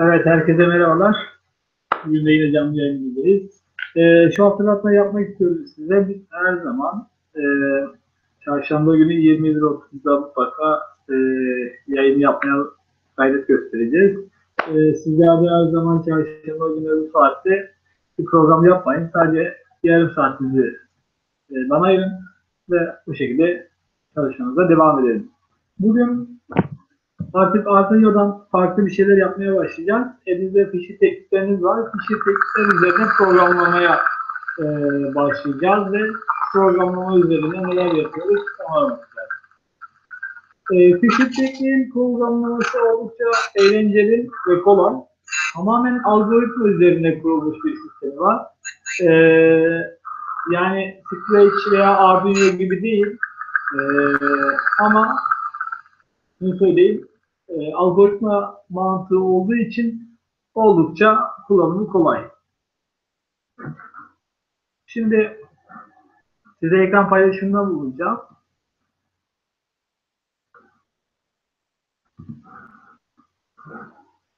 Evet, herkese merhabalar. Bugün de yine canlı yayındayız. Ee, şu hatırlatma yapmak istiyorum size. Biz her zaman e, çarşamba günü 27.30'da mutlaka e, yayın yapmaya gayret göstereceğiz. E, sizler de her zaman çarşamba günü bu saatte bir program yapmayın. Sadece yarım saatinizi e, bana ayırın ve bu şekilde çalışmanıza devam edelim. Bugün Artık Arduino'dan farklı bir şeyler yapmaya başlayacağız. Elimizde fişi tekniklerimiz var. Fişi teknikler üzerine programlamaya e, başlayacağız ve programlama üzerine neler yapıyoruz ona bakacağız. E, fişi tekniğin programlaması oldukça eğlenceli ve kolay. Tamamen algoritma üzerine kurulmuş bir sistemi var. E, yani Scratch veya Arduino gibi değil. E, ama bunu söyleyeyim, e, algoritma mantığı olduğu için oldukça kullanımı kolay. Şimdi size ekran paylaşımında bulunacağım.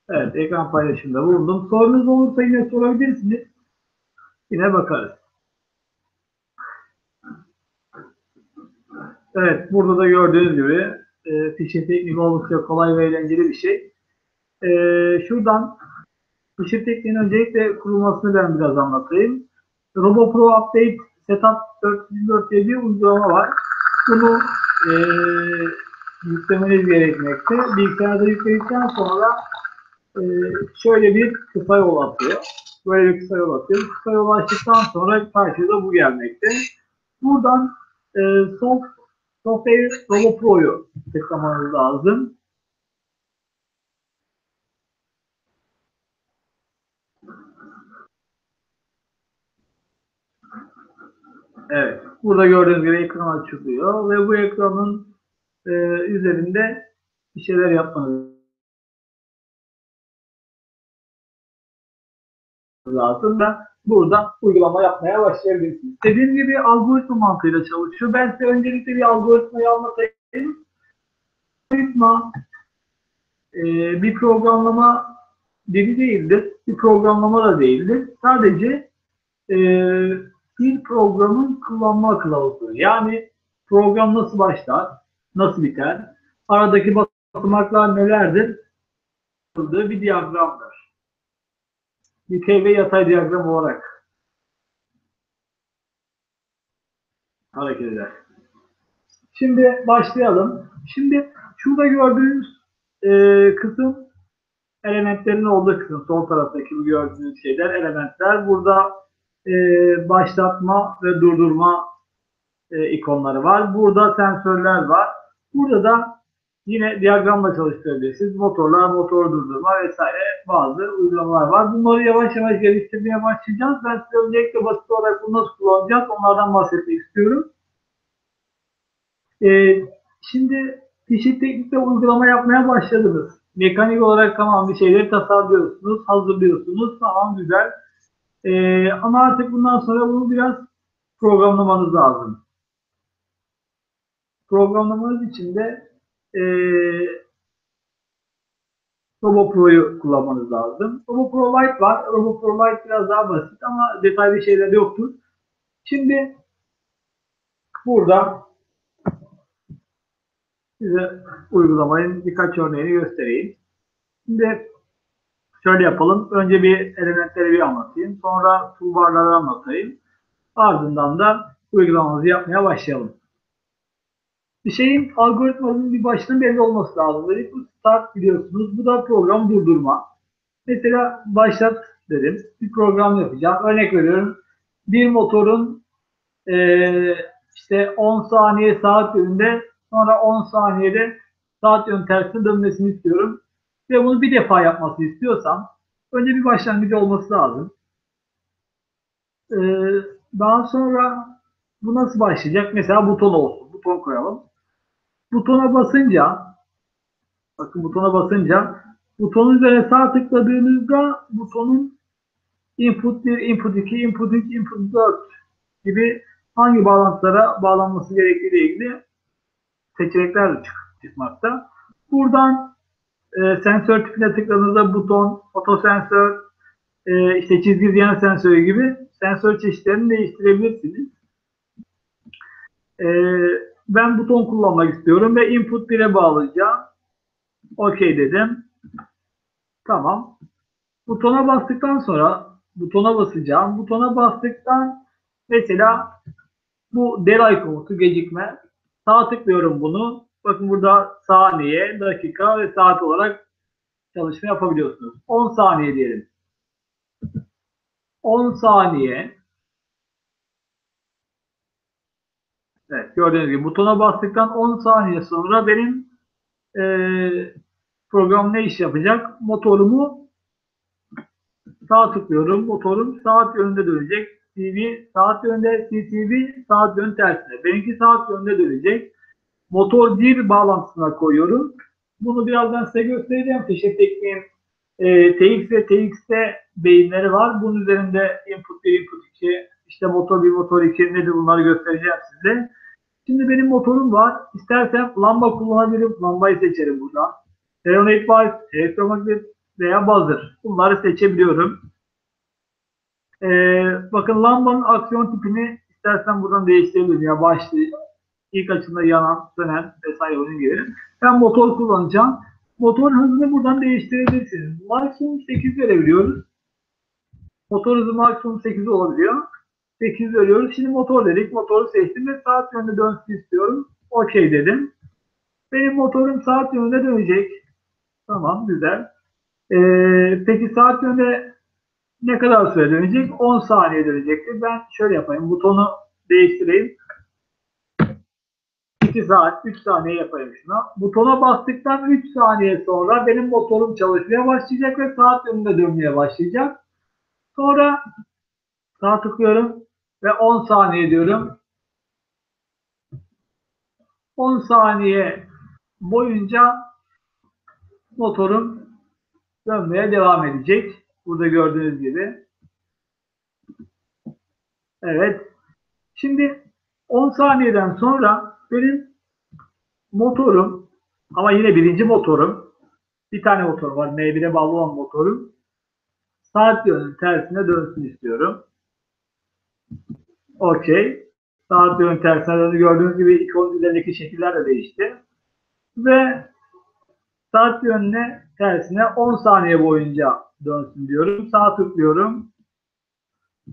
Evet, ekran paylaşımında bulundum. Sorunuz olursa yine sorabilirsiniz. Yine bakarız. Evet, burada da gördüğünüz gibi e, fişe tekniği oldukça kolay ve eğlenceli bir şey. E, şuradan fişe tekniğinin öncelikle kurulmasını ben biraz anlatayım. RoboPro Update Setup 404 diye uygulama var. Bunu e, yüklemeniz gerekmekte. Bilgisayarda yükledikten sonra e, şöyle bir kısa yol atıyor. Böyle bir kısa yol atıyor. Kısa yol açtıktan sonra karşıda bu gelmekte. Buradan e, soft Software Robo Pro'yu tıklamanız lazım. Evet. Burada gördüğünüz gibi ekran açılıyor ve bu ekranın e, üzerinde bir şeyler yapmanız lazım. Ben burada uygulama yapmaya başlayabilirsiniz. Dediğim gibi algoritma mantığıyla çalışıyor. Ben size öncelikle bir algoritmayı anlatayım. Algoritma e, bir programlama dili değildir. Bir programlama da değildir. Sadece e, bir programın kullanma kılavuzu. Yani program nasıl başlar, nasıl biter, aradaki basamaklar nelerdir, bir diyagramdır dikey ve yatay diyagram olarak hareket eder. Şimdi başlayalım. Şimdi şurada gördüğünüz e, kısım elementlerin olduğu kısım. Sol taraftaki bu gördüğünüz şeyler elementler. Burada e, başlatma ve durdurma e, ikonları var. Burada sensörler var. Burada da Yine diyagramla çalıştırabilirsiniz. Motorlar, motor durdurma vesaire bazı uygulamalar var. Bunları yavaş yavaş geliştirmeye başlayacağız. Ben size öncelikle basit olarak bunu nasıl kullanacağız onlardan bahsetmek istiyorum. Ee, şimdi fişi teknikte uygulama yapmaya başladınız. Mekanik olarak tamam bir şeyleri tasarlıyorsunuz, hazırlıyorsunuz. Tamam güzel. Ee, ama artık bundan sonra bunu biraz programlamanız lazım. Programlamanız için de e, RoboPro'yu kullanmanız lazım. RoboPro Lite var. RoboPro Lite biraz daha basit ama detaylı şeyler yoktur. Şimdi burada size uygulamayın birkaç örneğini göstereyim. Şimdi şöyle yapalım. Önce bir elementleri bir anlatayım. Sonra toolbarları anlatayım. Ardından da uygulamamızı yapmaya başlayalım şeyin algoritmanın bir başının belli olması lazım. Böyle bu start biliyorsunuz. Bu da program durdurma. Mesela başlat dedim. Bir program yapacağım. Örnek veriyorum. Bir motorun e, işte 10 saniye saat yönünde sonra 10 saniyede saat yön tersine dönmesini istiyorum. Ve bunu bir defa yapması istiyorsam önce bir başlangıcı olması lazım. Ee, daha sonra bu nasıl başlayacak? Mesela buton olsun. Buton koyalım butona basınca bakın butona basınca butonun üzerine sağ tıkladığınızda butonun input 1, input 2, input 3, input 4 gibi hangi bağlantılara bağlanması gerektiği ile ilgili seçenekler çık çıkmakta. Buradan e, sensör tipine tıkladığınızda buton, fotosensör, e, işte çizgi ziyan sensörü gibi sensör çeşitlerini değiştirebilirsiniz. E, ben buton kullanmak istiyorum ve input 1'e bağlayacağım. OK dedim. Tamam. Butona bastıktan sonra butona basacağım. Butona bastıktan mesela bu delay komutu gecikme. Sağ tıklıyorum bunu. Bakın burada saniye, dakika ve saat olarak çalışma yapabiliyorsunuz. 10 saniye diyelim. 10 saniye. Evet gördüğünüz gibi butona bastıktan 10 saniye sonra benim e, program ne iş yapacak? Motorumu sağ tıklıyorum. Motorum saat yönünde dönecek. TV saat yönünde, CTV saat yönü tersine. Benimki saat yönünde dönecek. Motor 1 bağlantısına koyuyorum. Bunu birazdan size göstereceğim. Fişe tekniğin e, TX ve TX'te beyinleri var. Bunun üzerinde input 1, input 2, işte motor 1, motor 2 nedir bunları göstereceğim size. Şimdi benim motorum var. İstersem lamba kullanabilirim. Lambayı seçerim buradan. Serenade Valve, elektromagnet veya buzzer. Bunları seçebiliyorum. Ee, bakın lambanın aksiyon tipini istersen buradan değiştirebilirim. Ya başlı, ilk açımda yanan, sönen vesaire onun gibi. Ben motor kullanacağım. Motor hızını buradan değiştirebilirsiniz. Maksimum 8 verebiliyoruz. Motor hızı maksimum 8 olabiliyor. 8 veriyoruz. Şimdi motor dedik. Motoru seçtim ve saat yönünde dönsün istiyorum. OK dedim. Benim motorum saat yönünde dönecek. Tamam güzel. Ee, peki saat yönünde ne kadar süre dönecek? 10 saniye dönecektir. Ben şöyle yapayım. Butonu değiştireyim. 2 saat, 3 saniye yapayım şuna. Butona bastıktan 3 saniye sonra benim motorum çalışmaya başlayacak ve saat yönünde dönmeye başlayacak. Sonra sağ tıklıyorum ve 10 saniye diyorum. 10 saniye boyunca motorum dönmeye devam edecek. Burada gördüğünüz gibi. Evet. Şimdi 10 saniyeden sonra benim motorum ama yine birinci motorum bir tane motor var. M1'e bağlı olan motorum saat yönünün tersine dönsün istiyorum. Okey. Saat yönünün tersine döndü. Gördüğünüz gibi ikonun üzerindeki şekiller de değişti. Ve saat yönüne tersine 10 saniye boyunca dönsün diyorum. Sağ tıklıyorum.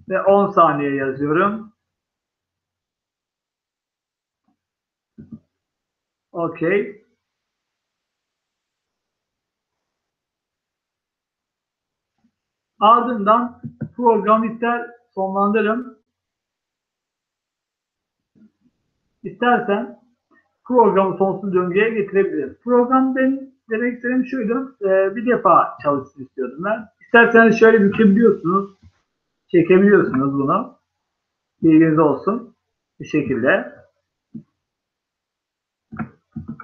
Ve 10 saniye yazıyorum. Okey. Ardından program ister sonlandırırım. İstersen programı sonsuz döngüye getirebilirim. Program benim demek istediğim şuydu. E, bir defa çalışsın istiyordum ben. İsterseniz şöyle bükebiliyorsunuz. Çekebiliyorsunuz bunu. Bilginiz olsun. Bir şekilde.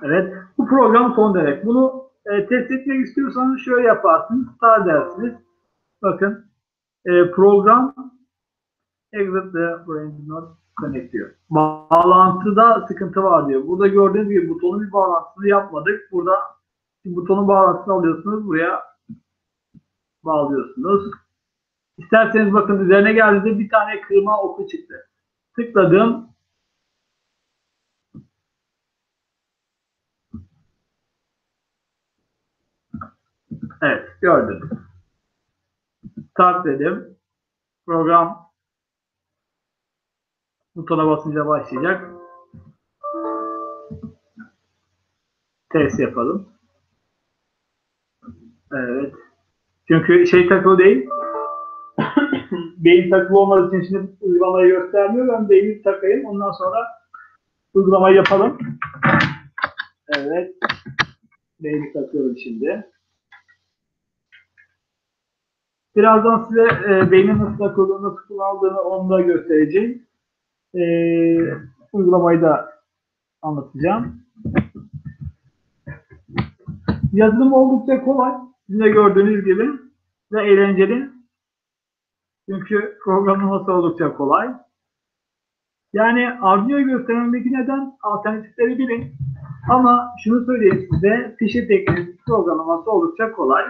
Evet. Bu program son demek. Bunu e, test etmek istiyorsanız şöyle yaparsınız. Start dersiniz. Bakın e, program exit the brain not connect diyor. Bağlantıda sıkıntı var diyor. Burada gördüğünüz gibi butonun bir bağlantısını yapmadık. Burada butonun bağlantısını alıyorsunuz. Buraya bağlıyorsunuz. İsterseniz bakın üzerine geldiğinde bir tane kırma oku çıktı. Tıkladım. Evet gördüm. Start dedim. Program butona basınca başlayacak. Test yapalım. Evet. Çünkü şey takılı değil. beyin takılı olmadığı için şimdi uygulamayı göstermiyor. Ben beyni takayım. Ondan sonra uygulamayı yapalım. Evet. Beyni takıyorum şimdi. Birazdan size e, beynin nasıl takıldığını, nasıl kullanıldığını onu da göstereceğim. E, uygulamayı da anlatacağım. Yazılım oldukça kolay. Sizin de gördüğünüz gibi ve eğlenceli. Çünkü programlaması oldukça kolay. Yani Arduino göstermemdeki neden alternatifleri bilin. Ama şunu söyleyeyim size, fişi tekniği programlaması oldukça kolay.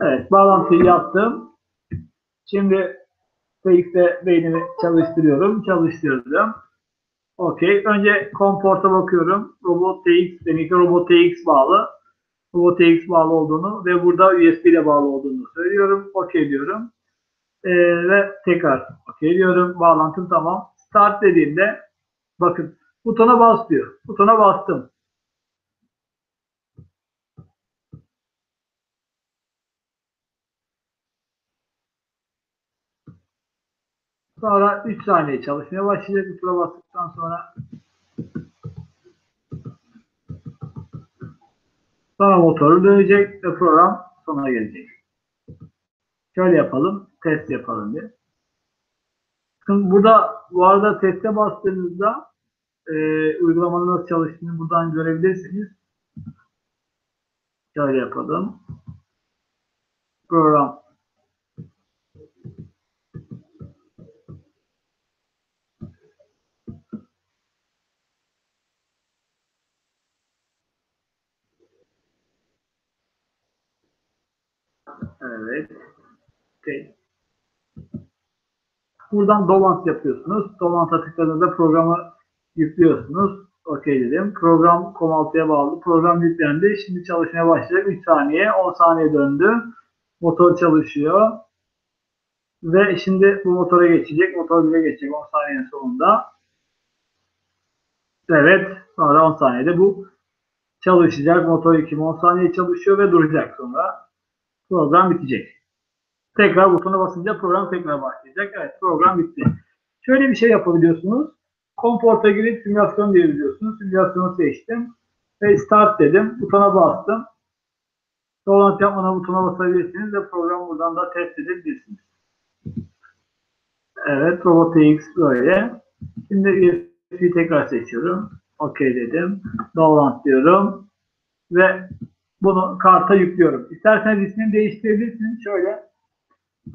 Evet, bağlantıyı yaptım. Şimdi TX'de beynimi çalıştırıyorum, çalıştırdım. Okey. Önce komporta bakıyorum. Robot TX demek ki Robot TX bağlı. Robot TX bağlı olduğunu ve burada USB ile bağlı olduğunu söylüyorum. Okey diyorum. Ee, ve tekrar okey diyorum. Bağlantım tamam. Start dediğimde bakın butona bas diyor. Butona bastım. Sonra 3 saniye çalışmaya başlayacak. Butona bastıktan sonra Sonra motoru dönecek ve program sona gelecek. Şöyle yapalım. Test yapalım diye. Şimdi burada bu arada teste bastığınızda e, uygulamanın nasıl çalıştığını buradan görebilirsiniz. Şöyle yapalım. Program Evet. Okay. Buradan Dolant yapıyorsunuz. Dolant'a tıkladığınızda programı yüklüyorsunuz. Okey dedim. Program Com6'ya bağlı. Program yüklendi. Şimdi çalışmaya başlayacak. 3 saniye, 10 saniye döndü. Motor çalışıyor. Ve şimdi bu motora geçecek. Motor bile geçecek 10 saniyenin sonunda. Evet. Sonra 10 saniyede bu çalışacak. Motor 2 10 saniye çalışıyor ve duracak sonra program bitecek. Tekrar butona basınca program tekrar başlayacak. Evet program bitti. Şöyle bir şey yapabiliyorsunuz. Komporta girip simülasyon diyebiliyorsunuz. Simülasyonu seçtim. Ve start dedim. Butona bastım. Dolant yapmadan butona basabilirsiniz ve program buradan da test edebilirsiniz. Evet Robot X böyle. Şimdi USB'yi tekrar seçiyorum. OK dedim. Dolant diyorum. Ve bunu karta yüklüyorum. İsterseniz ismini değiştirebilirsiniz. Şöyle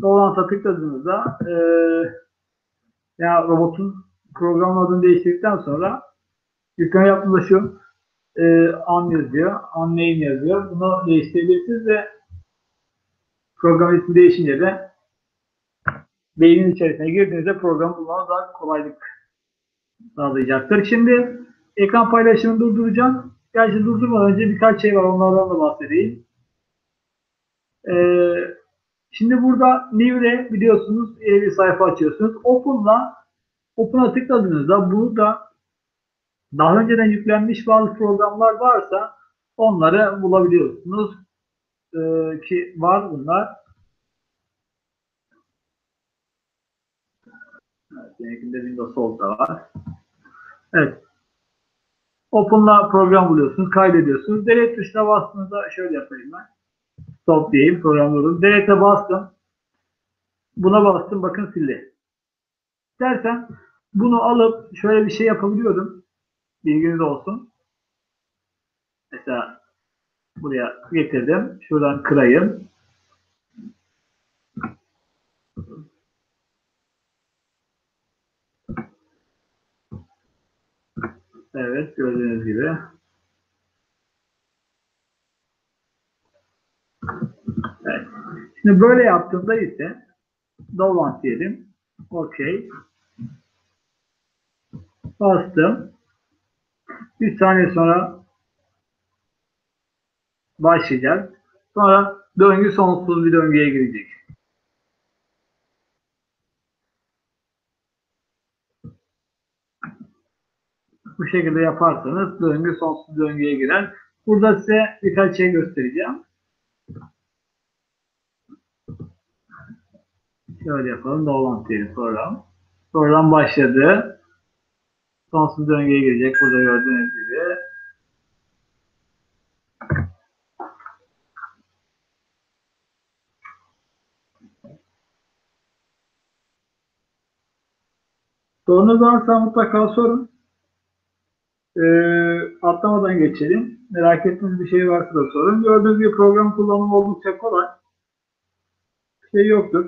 Dolant'a tıkladığınızda e, ya robotun program adını değiştirdikten sonra yükleme yaptığında şu e, an yazıyor. Unname yazıyor. Bunu değiştirebilirsiniz ve program ismi değişince de beynin içerisine girdiğinizde program bulmanız daha kolaylık sağlayacaktır. Şimdi ekran paylaşımını durduracağım. Gerçi durdurmadan önce birkaç şey var. Onlardan da bahsedeyim. Ee, şimdi burada New'de biliyorsunuz yeni bir sayfa açıyorsunuz. Open'la Open'a tıkladığınızda burada daha önceden yüklenmiş bazı programlar varsa onları bulabiliyorsunuz. Ee, ki var bunlar. Evet, Windows 10 da var. Evet. Open'la program buluyorsunuz, kaydediyorsunuz. Delete tuşuna bastığınızda şöyle yapayım ben. Stop diyeyim, program buldum. Delete'e bastım. Buna bastım, bakın sildi. İstersen bunu alıp şöyle bir şey yapabiliyorum. Bilginiz olsun. Mesela buraya getirdim. Şuradan kırayım. Evet gördüğünüz gibi. Evet. Şimdi böyle yaptığımda ise Dolant diyelim. OK. Bastım. Bir saniye sonra başlayacak. Sonra döngü sonsuz bir döngüye girecek. Bu şekilde yaparsanız döngü sonsuz döngüye girer. Burada size birkaç şey göstereceğim. Şöyle yapalım. Dolant diyelim program. Program başladı. Sonsuz döngüye girecek. Burada gördüğünüz gibi. Sorunuz varsa mutlaka sorun. Ee, atlamadan geçelim. Merak ettiğiniz bir şey varsa da sorun. Gördüğünüz gibi program kullanımı oldukça kolay. Bir şey yoktur.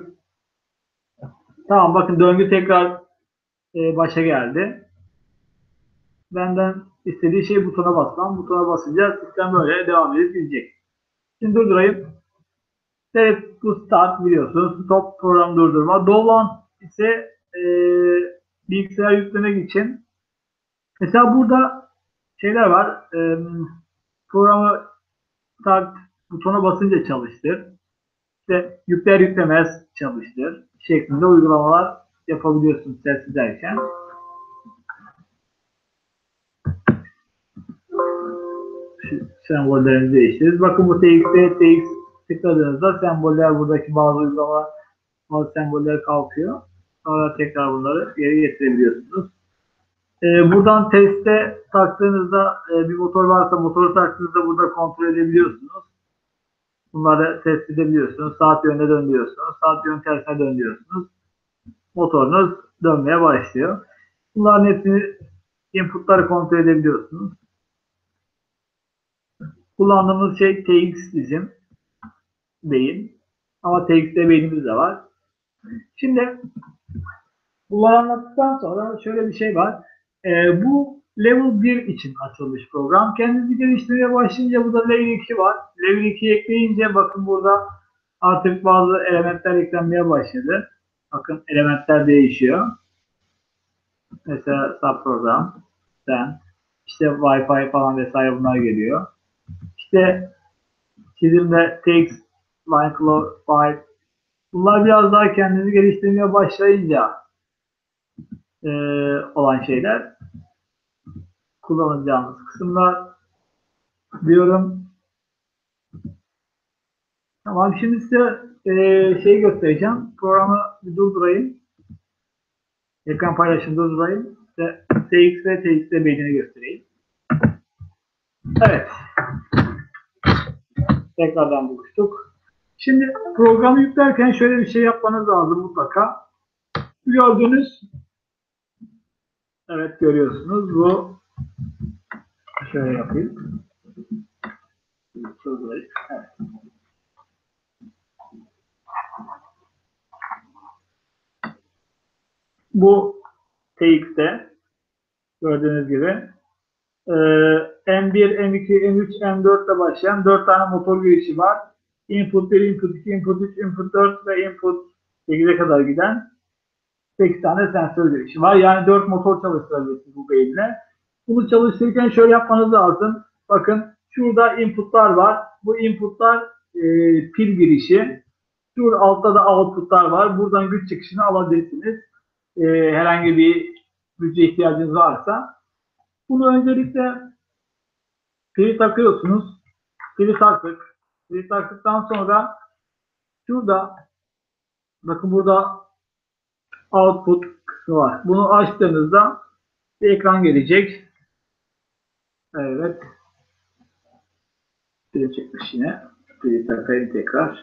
Tamam bakın döngü tekrar e, başa geldi. benden istediği şey butona basmam. Butona basınca sistem böyle devam edip gidecek. Şimdi durdurayım. Evet bu start biliyorsunuz. Stop program durdurma. Dolan ise e, bilgisayar yüklemek için mesela burada şeyler var. E, programı start butona basınca çalıştır. İşte yükler yüklemez çalıştır şeklinde uygulamalar yapabiliyorsunuz ses derken. Şu sembollerimizi değiştiririz. Bakın bu TX'de TX tıkladığınızda semboller buradaki bazı uygulamalar bazı semboller kalkıyor. Sonra tekrar bunları geri getirebiliyorsunuz. Ee, buradan teste taktığınızda e, bir motor varsa motoru taktığınızda burada kontrol edebiliyorsunuz. Bunları test edebiliyorsunuz. Saat yönüne döndürüyorsunuz. Saat yön tersine döndürüyorsunuz. Motorunuz dönmeye başlıyor. Bunların hepsini inputları kontrol edebiliyorsunuz. Kullandığımız şey TX bizim beyin. Ama TX'de beynimiz de var. Şimdi bunları anlattıktan sonra şöyle bir şey var. Ee, bu Level 1 için açılmış program. Kendinizi geliştirmeye başlayınca burada Level 2 var. Level 2 ekleyince bakın burada artık bazı elementler eklenmeye başladı. Bakın elementler değişiyor. Mesela subprogram, sen, işte Wi-Fi falan vesaire bunlar geliyor. İşte çizimde text, line close, file bunlar biraz daha kendinizi geliştirmeye başlayınca e, olan şeyler kullanacağımız kısımlar diyorum. Tamam şimdi size e, şey göstereceğim. Programı bir durdurayım. Ekran paylaşımı durdurayım. Ve TX ve TX'de beynini göstereyim. Evet. Tekrardan buluştuk. Şimdi programı yüklerken şöyle bir şey yapmanız lazım mutlaka. Gördüğünüz Evet görüyorsunuz. Bu şöyle yapayım. Evet. Bu TX'de gördüğünüz gibi e, M1, M2, M3, M4 ile başlayan 4 tane motor girişi var. Input 1, input 2, input 3, input 4 ve input 8'e kadar giden 8 tane sensör girişi var. Yani 4 motor çalıştırabilirsiniz bu beyinle. Bunu çalıştırırken şöyle yapmanız lazım. Bakın şurada inputlar var. Bu inputlar e, pil girişi. Şurada altta da outputlar var. Buradan güç çıkışını alabilirsiniz. E, herhangi bir güce ihtiyacınız varsa. Bunu öncelikle pili takıyorsunuz. Pili taktık. Pili taktıktan sonra şurada bakın burada output kısmı var. Bunu açtığınızda bir ekran gelecek. Evet. Bir çekmiş yine. Bir takayım tekrar.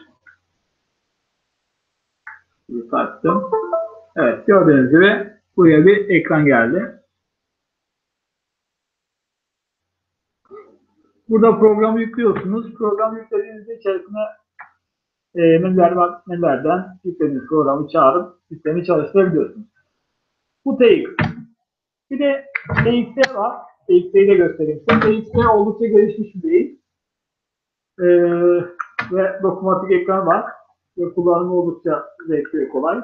Bir taktım. Evet gördüğünüz gibi buraya bir ekran geldi. Burada programı yüklüyorsunuz. Programı yüklediğinizde içerisine e, var. Menülerden yüklediğiniz programı çağırıp sistemi çalıştırabiliyorsunuz. Bu TX. Bir de TXT var. TXT'yi de göstereyim size. TXT oldukça gelişmiş bir değil. Ee, ve dokunmatik ekran var. Ve kullanımı oldukça zevkli ve kolay.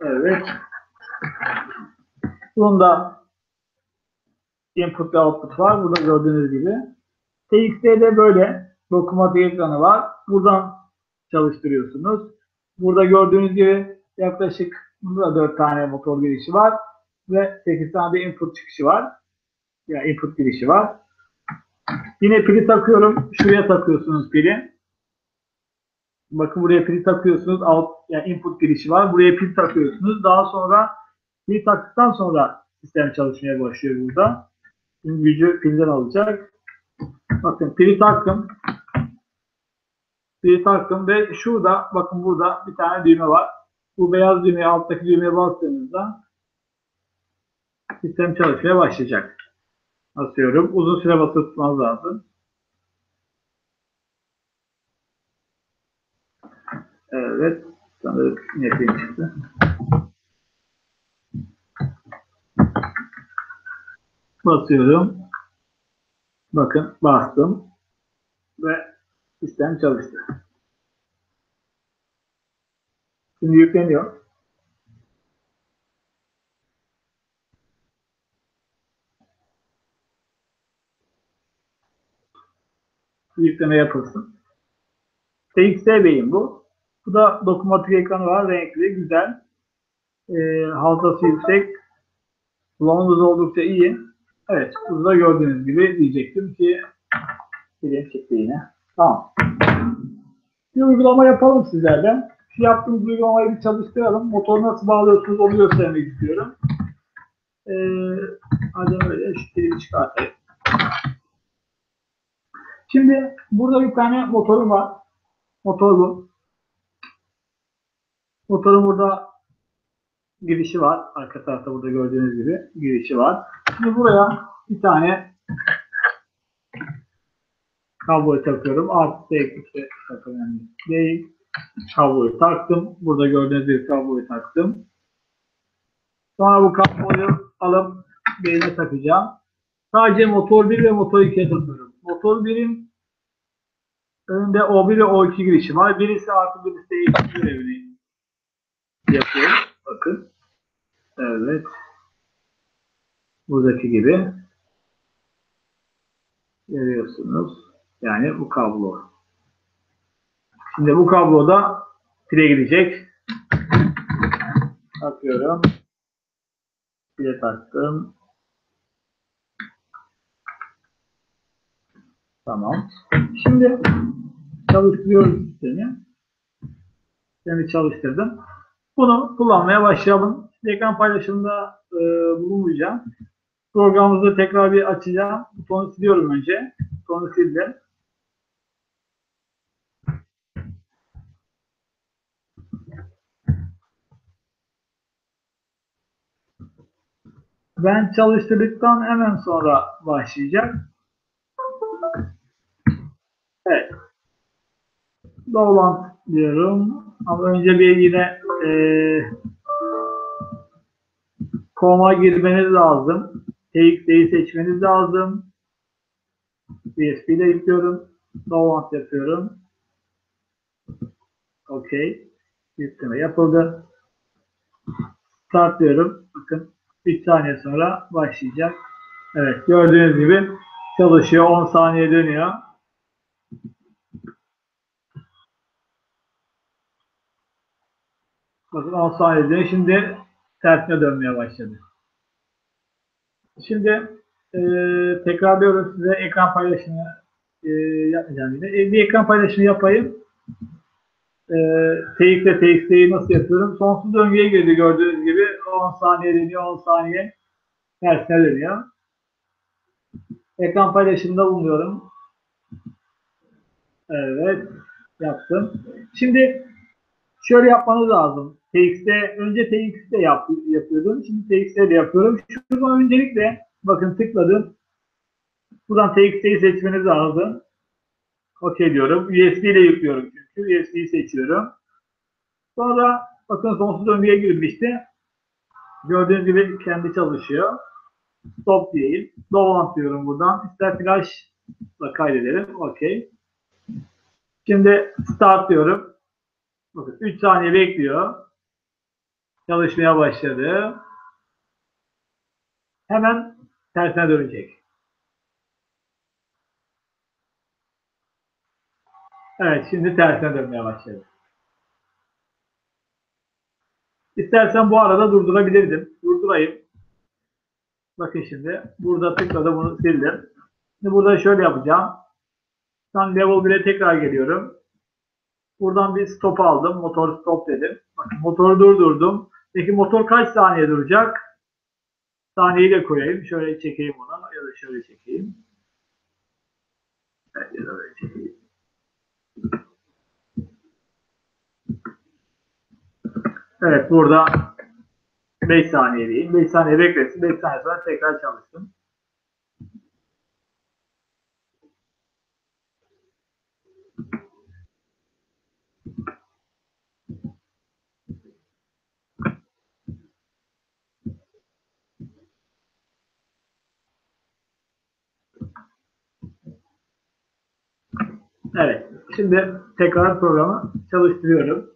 Evet. Bunda input ve output var. Burada gördüğünüz gibi. TXT'de böyle dokunmatik ekranı var. Buradan çalıştırıyorsunuz. Burada gördüğünüz gibi yaklaşık burada 4 tane motor girişi var ve 8 tane de input çıkışı var. Ya yani input girişi var. Yine pili takıyorum. Şuraya takıyorsunuz pili. Bakın buraya pil takıyorsunuz. Out, yani input girişi var. Buraya pil takıyorsunuz. Daha sonra pil taktıktan sonra sistem çalışmaya başlıyor burada. Şimdi gücü pilden alacak. Bakın. Pili taktım ve şurada bakın burada bir tane düğme var. Bu beyaz düğmeye alttaki düğmeye bastığınızda sistem çalışmaya başlayacak. Basıyorum. Uzun süre tutmanız lazım. Evet. Sanırım yapayım çıktı. Basıyorum. Bakın bastım. Ve sistem çalıştı. Şimdi yükleniyor. Yükleme yapılsın. TXT Bey'in bu. Bu da dokunmatik ekranı var. Renkli, güzel. E, halkası yüksek. Kullanımımız oldukça iyi. Evet, burada gördüğünüz gibi diyecektim ki bilim çıktı yine. Tamam. Bir uygulama yapalım sizlerden. Şu yaptığımız uygulamayı bir çalıştıralım. Motoru nasıl bağlıyorsunuz onu göstermek istiyorum. Ee, hadi öyle şu kilimi çıkartayım. Şimdi burada bir tane motorum var. Motor bu. Motorun burada girişi var. Arka tarafta burada gördüğünüz gibi girişi var. Şimdi buraya bir tane kabloyu takıyorum. Artı eksi çok önemli değil. Kabloyu taktım. Burada gördüğünüz gibi kabloyu taktım. Sonra bu kabloyu alıp beline takacağım. Sadece motor 1 ve motor 2'ye takıyorum. Motor 1'in önünde O1 ve O2 girişi var. Birisi artı birisi eksi görevini yapıyor. Bakın. Evet. Buradaki gibi. Görüyorsunuz. Yani bu kablo. Şimdi bu kablo da pile gidecek. Takıyorum. Pile taktım. Tamam. Şimdi çalıştırıyoruz sistemi. Sistemi çalıştırdım. Bunu kullanmaya başlayalım. Ekran paylaşımında e, bulunmayacağım. Programımızı tekrar bir açacağım. Butonu siliyorum önce. Butonu sildim. Ben çalıştırdıktan hemen sonra başlayacak. Evet. Dolant diyorum. Ama önce bir yine e, koma girmeniz lazım. TXT'yi seçmeniz lazım. USB ile yüklüyorum. Dolant yapıyorum. OK. Yükleme yapıldı. Start diyorum. Bakın 3 saniye sonra başlayacak. Evet gördüğünüz gibi çalışıyor. 10 saniye dönüyor. Bakın 10 saniye dönüyor. Şimdi tersine dönmeye başladı. Şimdi e, tekrarlıyorum size ekran paylaşımı e, yapmayacağım yine. E, bir ekran paylaşımı yapayım. E, TX ile TXT'yi nasıl yapıyorum? Sonsuz döngüye girdi gördüğünüz gibi. 10 saniye dönüyor, 10 saniye tersine dönüyor. Ekran paylaşımında bulunuyorum. Evet. Yaptım. Şimdi şöyle yapmanız lazım. TXT, önce TXT yap, yapıyordum. Şimdi TXT de yapıyorum. Şuradan öncelikle bakın tıkladım. Buradan TXT'yi seçmeniz lazım. OK diyorum. USB ile yüklüyorum çünkü. USB'yi seçiyorum. Sonra bakın sonsuz döngüye girmişti. Gördüğünüz gibi kendi çalışıyor. Stop diyeyim. Dolant diyorum buradan. İster flash da kaydedelim. OK. Şimdi start diyorum. Bakın 3 saniye bekliyor. Çalışmaya başladı. Hemen tersine dönecek. Evet şimdi tersine dönmeye başladı. İstersen bu arada durdurabilirdim. Durdurayım. Bakın şimdi burada tıkladım bunu sildim. Şimdi burada şöyle yapacağım. Şu level 1'e tekrar geliyorum. Buradan bir stop aldım. Motor stop dedim. Bakın motoru durdurdum. Peki motor kaç saniye duracak? Saniyeyi de koyayım. Şöyle çekeyim ona ya da şöyle çekeyim. Evet, ya da böyle çekeyim. Evet burada 5 saniye diyeyim. 5 saniye beklesin. 5 saniye sonra tekrar çalışsın. Evet. Şimdi tekrar programı çalıştırıyorum.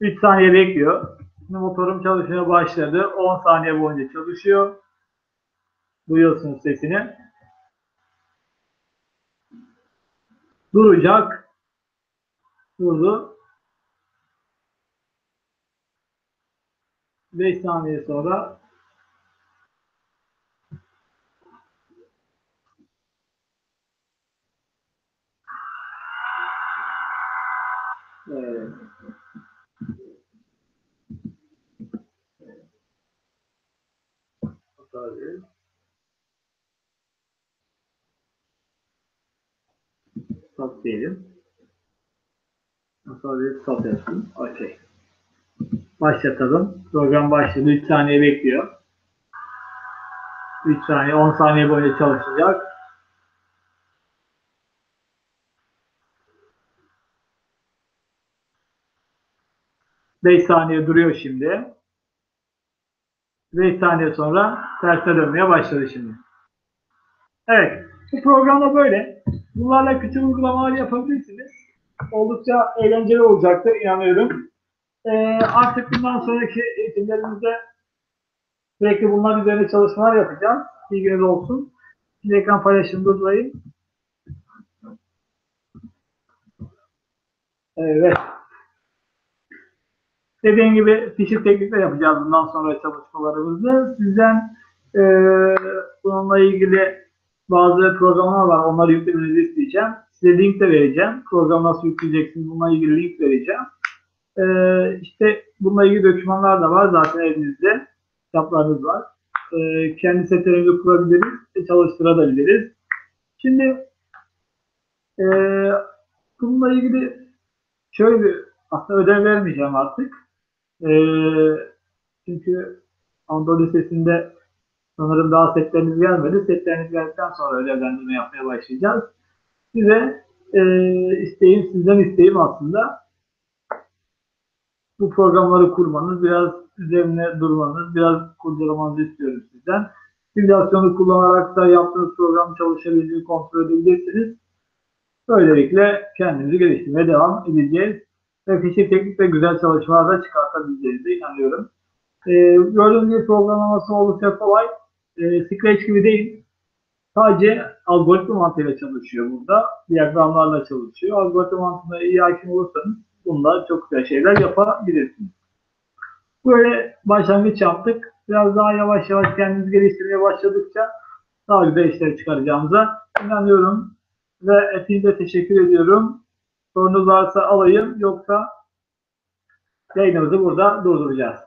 3 saniye bekliyor. Şimdi motorum çalışmaya başladı. 10 saniye boyunca çalışıyor. Duyuyorsunuz sesini. Duracak. Durdu. 5 saniye sonra Evet. Tabii. Stop diyelim. Bir stop yapsın. Okey. Başlatalım. Program başladı. 3 saniye bekliyor. 3 saniye, 10 saniye boyunca çalışacak. Beş saniye duruyor şimdi. 5 saniye sonra tersine dönmeye başladı şimdi. Evet. Bu programda böyle. Bunlarla küçük uygulamalar yapabilirsiniz. Oldukça eğlenceli olacaktır inanıyorum. Ee, artık bundan sonraki eğitimlerimizde sürekli bunlar üzerine çalışmalar yapacağız. Bilginiz olsun. Şimdi ekran paylaşımı durdurayım. Evet. Dediğim gibi fişi teknikle yapacağız bundan sonra çalışmalarımızı. Sizden e, bununla ilgili bazı programlar var. Onları yüklemenizi isteyeceğim. Size link de vereceğim. Program nasıl yükleyeceksiniz bununla ilgili link vereceğim. E, işte bununla ilgili dokümanlar da var zaten elinizde. Kitaplarınız var. E, kendi setlerimizi kurabiliriz. Çalıştırabiliriz. Şimdi e, bununla ilgili şöyle bir aslında ödev vermeyeceğim artık. E, çünkü Anadolu Lisesi'nde sanırım daha setleriniz gelmedi. Setleriniz geldikten sonra ödevlendirme yapmaya başlayacağız. Size e, isteğim, sizden isteğim aslında bu programları kurmanız, biraz üzerine durmanız, biraz kurcalamanızı istiyorum sizden. Simülasyonu kullanarak da yaptığınız program çalışabildiğini kontrol edebilirsiniz. Böylelikle kendimizi geliştirmeye devam edeceğiz. Ve fişi teknik ve güzel çalışmalar da çıkartabileceğinize inanıyorum. Ee, gördüğünüz gibi programlaması oldukça kolay. Ee, Scratch gibi değil. Sadece algoritma mantığıyla çalışıyor burada. Diyagramlarla çalışıyor. Algoritma mantığına iyi hakim olursanız bunda çok güzel şeyler yapabilirsiniz. Böyle başlangıç yaptık. Biraz daha yavaş yavaş kendimizi geliştirmeye başladıkça daha güzel işler çıkaracağımıza inanıyorum. Ve hepinize teşekkür ediyorum. Sorunuz varsa alayım. Yoksa yayınımızı burada durduracağız.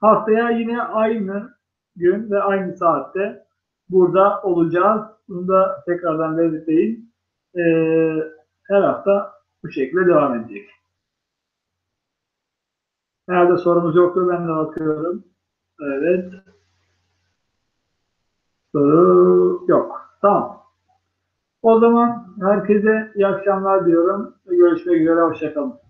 Haftaya yine aynı gün ve aynı saatte burada olacağız. Bunu da tekrardan belirteyim. Ee, her hafta bu şekilde devam edecek. Herhalde sorumuz yoktur. Ben de bakıyorum. Evet. Soru yok. Tamam. O zaman herkese iyi akşamlar diyorum. Görüşmek üzere. Hoşçakalın.